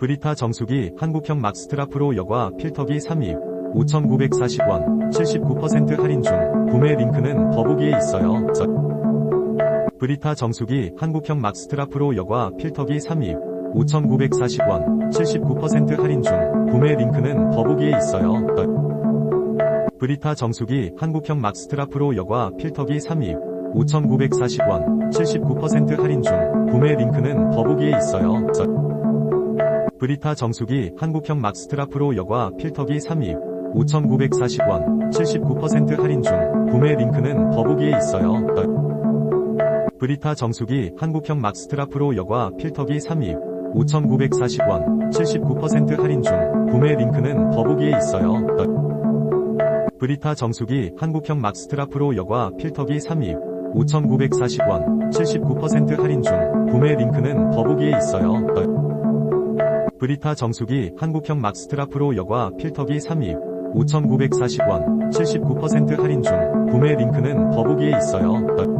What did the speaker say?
브리타 정수기 한국형 막스트라 프로 여과 필터기 3입 5,940원 79% 할인 중 구매 링크는 더보기에 있어요. 저- 브리타 정수기 한국형 막스트라 프로 여과 필터기 3입 5,940원 79% 할인 중 구매 링크는 더보기에 있어요. 저- 브리타 정수기 한국형 막스트라 프로 여과 필터기 3입 5,940원 79% 할인 중 구매 링크는 더보기에 있어요. 저- 브리타 정수기 한국형 막스트라 프로 여과 필터기 3입 5,940원 79% 할인 중 구매 링크는 더보기에 있어요. 저- 브리타 정수기 한국형 막스트라 프로 여과 필터기 3입 5,940원 79% 할인 중 구매 링크는 더보기에 있어요. 저- 브리타 정수기 한국형 막스트라 프로 여과 필터기 3입 5,940원 79% 할인 중 구매 링크는 더보기에 있어요. 저- 브리타 정수기 한국형 막스트라 프로 여과 필터기 3입 5,940원 79% 할인 중 구매 링크는 더보기에 있어요. 저-